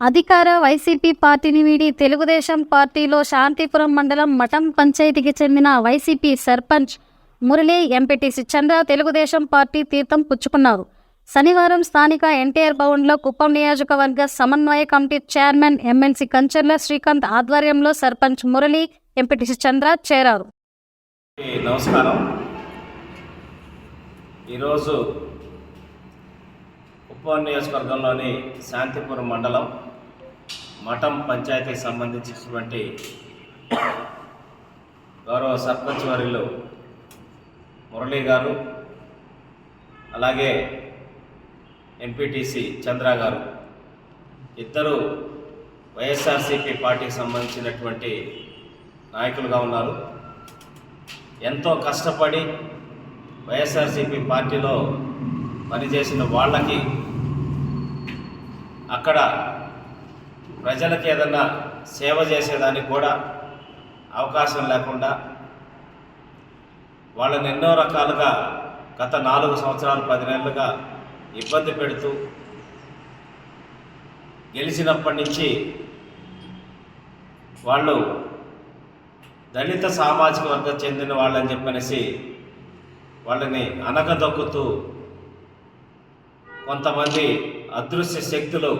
అధికార వైసీపీ పార్టీని వీడి తెలుగుదేశం పార్టీలో శాంతిపురం మండలం మఠం పంచాయతీకి చెందిన YCP sarpanch Murali MPTC Chandra Telugu Desam party తీర్థం పుచ్చుకున్నారు. శనివారం స్థానిక ఎన్టీఆర్ భవన్లో కుప్పం నియోజకవర్గ సమన్వయ committee chairman MLC Kancharla Srikanth ఆధ్వర్యంలో సర్పంచ్ మురళి ఎంపీటీసీ చంద్ర చేరారు. నమస్కారం. ఈరోజు ఉప్ప నియోజకవర్గంలోని శాంతిపురం మండలం మఠం పంచాయతీకి సంబంధించినటువంటి గౌరవ సర్పంచ్ వర్యులు మురళీ గారు అలాగే ఎంపీటీసీ చంద్ర గారు. ఇద్దరు వైఎస్ఆర్సీపీ పార్టీకి సంబంధించినటువంటి నాయకులుగా ఉన్నారు. ఎంతో కష్టపడి వైఎస్ఆర్సీపీ పార్టీలో పనిచేసిన వాళ్ళకి అక్కడ ప్రజలకి ఏదన్నా సేవ చేసేదానికి కూడా అవకాశం లేకుండా వాళ్ళని ఎన్నో రకాలుగా గత నాలుగు సంవత్సరాలు పది నెలలుగా ఇబ్బంది పెడుతూ గెలిచినప్పటి నుంచి వాళ్ళు దళిత సామాజిక వర్గం చెందిన వాళ్ళని చెప్పనేసి వాళ్ళని అనగదొక్కుతూ కొంతమంది అదృశ్య శక్తులు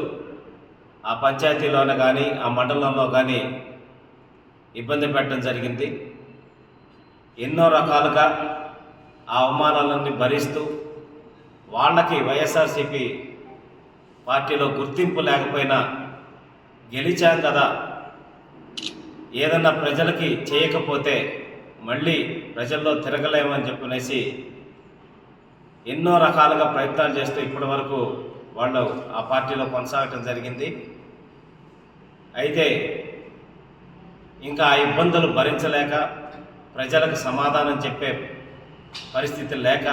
ఆ పంచాయతీలోనే కానీ ఆ మండలంలో కానీ ఇబ్బంది పెట్టడం జరిగింది. ఎన్నో రకాలుగా ఆ అవమానాలన్నీ భరిస్తూ వాళ్ళకి వైఎస్ఆర్సీపీ పార్టీలో గుర్తింపు లేకపోయినా గెలిచాం కదా. ఏదన్నా ప్రజలకి చేయకపోతే మళ్ళీ ప్రజల్లో తిరగలేమని చెప్పనేసి ఎన్నో రకాలుగా ప్రయత్నాలు చేస్తూ ఇప్పటి వరకు వాళ్ళు ఆ పార్టీలో కొనసాగటం జరిగింది. అయితే ఇంకా ఆ ఇబ్బందులు భరించలేక ప్రజలకు సమాధానం చెప్పే పరిస్థితి లేక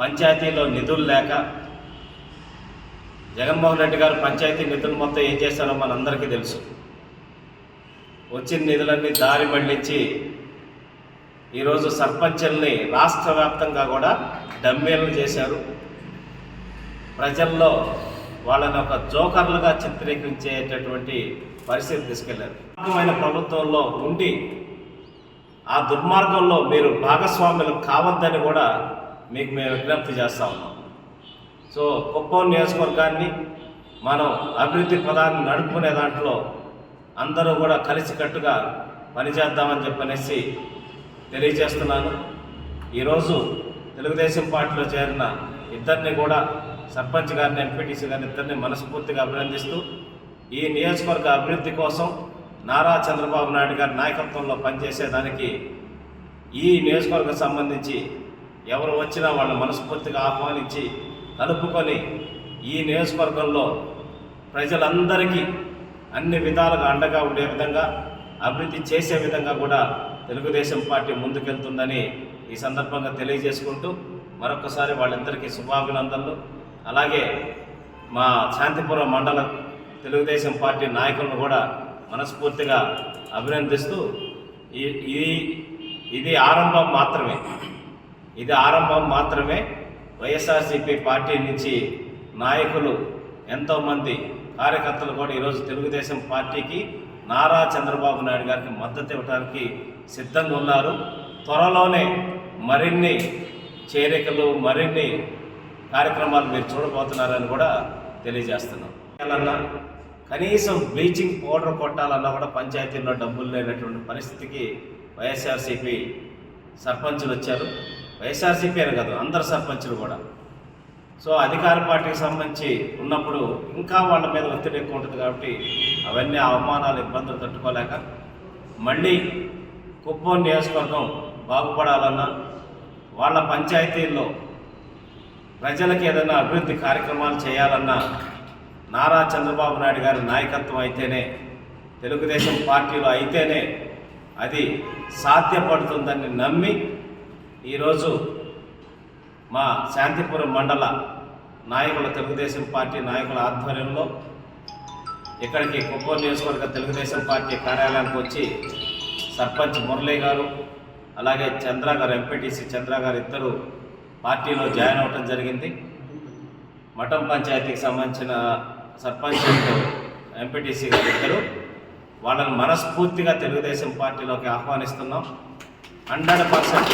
పంచాయతీలో నిధులు లేక జగన్మోహన్ రెడ్డి గారు పంచాయతీ నిధులు మొత్తం ఏం చేశారో మనందరికీ తెలుసు. వచ్చిన నిధులన్నీ దారి మళ్ళించి ఈరోజు సర్పంచుల్ని రాష్ట్ర వ్యాప్తంగా కూడా డమ్మీలను చేశారు. ప్రజల్లో వాళ్ళని ఒక జోకర్లుగా చిత్రీకరించేటటువంటి పరిస్థితి తీసుకెళ్ళారు. దుర్మార్గమైన ప్రభుత్వంలో ఉండి ఆ దుర్మార్గంలో మీరు భాగస్వాములు కావద్దని కూడా మీకు మేము విజ్ఞప్తి చేస్తా ఉన్నాం. సో కుప్పం నియోజకవర్గాన్ని మనం అభివృద్ధి పదాన్ని నడుపుకునే దాంట్లో అందరూ కూడా కలిసికట్టుగా పనిచేద్దామని చెప్పనేసి తెలియజేస్తున్నాను. ఈరోజు తెలుగుదేశం పార్టీలో చేరిన ఇద్దరిని కూడా సర్పంచ్ గారిని ఎంపీటీసీ గారిని ఇద్దరిని మనస్ఫూర్తిగా అభినందిస్తూ ఈ నియోజకవర్గ అభివృద్ధి కోసం నారా చంద్రబాబు నాయుడు గారి నాయకత్వంలో పనిచేసేదానికి ఈ నియోజకవర్గం సంబంధించి ఎవరు వచ్చినా వాళ్ళని మనస్ఫూర్తిగా ఆహ్వానించి కలుపుకొని ఈ నియోజకవర్గంలో ప్రజలందరికీ అన్ని విధాలుగా అండగా ఉండే విధంగా అభివృద్ధి చేసే విధంగా కూడా తెలుగుదేశం పార్టీ ముందుకెళ్తుందని ఈ సందర్భంగా తెలియజేసుకుంటూ మరొకసారి వాళ్ళిద్దరికీ శుభాభినందనలు. అలాగే మా శాంతిపురం మండల తెలుగుదేశం పార్టీ నాయకులను కూడా మనస్ఫూర్తిగా అభినందిస్తూ ఈ ఇది ఇది ఆరంభం మాత్రమే. ఇది ఆరంభం మాత్రమే. వైఎస్ఆర్సీపీ పార్టీ నుంచి నాయకులు ఎంతోమంది కార్యకర్తలు కూడా ఈరోజు తెలుగుదేశం పార్టీకి నారా చంద్రబాబు నాయుడు గారికి మద్దతు ఇవ్వడానికి సిద్ధంగా ఉన్నారు. త్వరలోనే మరిన్ని చేరికలు మరిన్ని కార్యక్రమాలు మీరు చూడబోతున్నారని కూడా తెలియజేస్తున్నాం. కనీసం బ్లీచింగ్ పౌడర్ కొట్టాలన్నా కూడా పంచాయతీల్లో డబ్బులు లేనటువంటి పరిస్థితికి వైఎస్ఆర్సీపీ సర్పంచులు వచ్చారు. వైఎస్ఆర్సీపీ అని కాదు అందరు సర్పంచులు కూడా. సో అధికార పార్టీకి సంబంధించి ఉన్నప్పుడు ఇంకా వాళ్ళ మీద ఒత్తిడి ఎక్కువ ఉంటుంది కాబట్టి అవన్నీ అవమానాలు ఇబ్బందులు తట్టుకోలేక మళ్ళీ కుప్పం నియోజకవర్గం బాగుపడాలన్నా వాళ్ళ పంచాయతీల్లో ప్రజలకు ఏదైనా అభివృద్ధి కార్యక్రమాలు చేయాలన్నా నారా చంద్రబాబు నాయుడు గారి నాయకత్వం అయితేనే తెలుగుదేశం పార్టీలో అయితేనే అది సాధ్యపడుతుందని నమ్మి ఈరోజు మా శాంతిపురం మండల నాయకుల తెలుగుదేశం పార్టీ నాయకుల ఆధ్వర్యంలో ఇక్కడికి కుప్పం నియోజకవర్గ తెలుగుదేశం పార్టీ కార్యాలయానికి వచ్చి సర్పంచ్ మురళీ గారు అలాగే చంద్ర గారు ఎంపీటీసీ చంద్ర గారు ఇద్దరు పార్టీలో జాయిన్ అవ్వటం జరిగింది. మఠం పంచాయతీకి సంబంధించిన సర్పంచ్ ఎంపీటీసీ గారు ఇద్దరు. వాళ్ళని మనస్ఫూర్తిగా తెలుగుదేశం పార్టీలోకి ఆహ్వానిస్తున్నాం. హండ్రెడ్ పర్సెంట్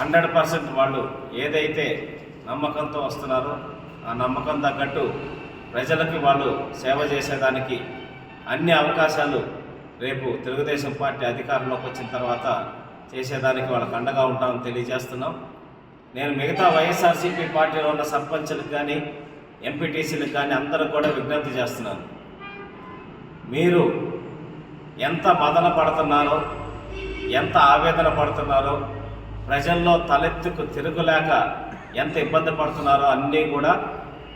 హండ్రెడ్ పర్సెంట్ వాళ్ళు ఏదైతే నమ్మకంతో వస్తున్నారో ఆ నమ్మకం తగ్గట్టు ప్రజలకి వాళ్ళు సేవ చేసేదానికి అన్ని అవకాశాలు రేపు తెలుగుదేశం పార్టీ అధికారంలోకి వచ్చిన తర్వాత చేసేదానికి వాళ్ళకు అండగా ఉంటామని తెలియజేస్తున్నాం. నేను మిగతా వైఎస్ఆర్సీపీ పార్టీలో ఉన్న సర్పంచ్లకు కానీ ఎంపీటీసీలకు కానీ అందరూ కూడా విజ్ఞప్తి చేస్తున్నాను. మీరు ఎంత మదన పడుతున్నారో ఎంత ఆవేదన పడుతున్నారో ప్రజల్లో తలెత్తుకు తిరుగులేక ఎంత ఇబ్బంది పడుతున్నారో అన్నీ కూడా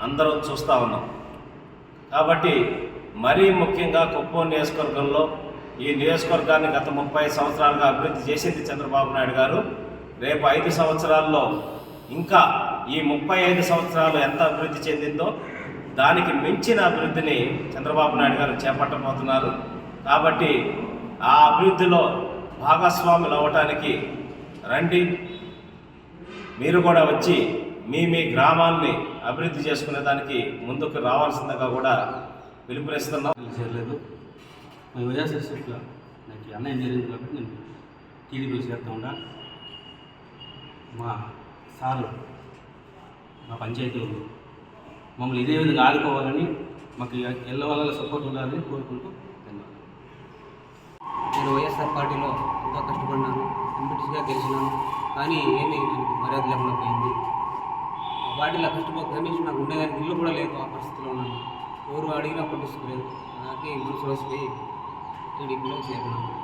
అందరం చూస్తూ ఉన్నాం. కాబట్టి మరీ ముఖ్యంగా కుప్పం నియోజకవర్గంలో ఈ నియోజకవర్గాన్ని గత ముప్పై సంవత్సరాలుగా అభివృద్ధి చేసింది చంద్రబాబు నాయుడు గారు. రేపు ఐదు సంవత్సరాల్లో ఇంకా ఈ ముప్పై ఐదు సంవత్సరాలు ఎంత అభివృద్ధి చెందిందో దానికి మించిన అభివృద్ధిని చంద్రబాబు నాయుడు గారు చేపట్టబోతున్నారు. కాబట్టి ఆ అభివృద్ధిలో భాగస్వాములు అవ్వటానికి రండి. మీరు కూడా వచ్చి మీ మీ గ్రామాల్ని అభివృద్ధి చేసుకునే దానికి ముందుకు రావాల్సిందిగా కూడా పిలుపునిస్తున్నాం. చేరలేదు మా వైఎస్ఆర్సీపీలో నాకు అన్యాయం జరిగింది కాబట్టి నేను టీడీపీలో చేరుతూ ఉన్నా. మా సార్లు మా పంచాయతీలు మమ్మల్ని ఇదే విధంగా ఆదుకోవాలని మాకు ఎల్ల వాళ్ళ సపోర్ట్ ఉండాలని కోరుకుంటూ ధన్యవాదాలు. నేను వైఎస్ఆర్ పార్టీలో ఎంతో కష్టపడినాను ఎంపీటీసీగా గెలిచినాను కానీ ఏమీ నాకు మర్యాద లేకుండా పోయింది. వాటిలో పార్టీలో కనీసం నాకు ఉండేదానికి ఇల్లు కూడా లేదు ఆ పరిస్థితిలో ఉన్నాను. ఎవరు అడిగినా పట్టించుకోలేదు. నాకే మనసు వసిపోయి టీడీపీలో చేరినాను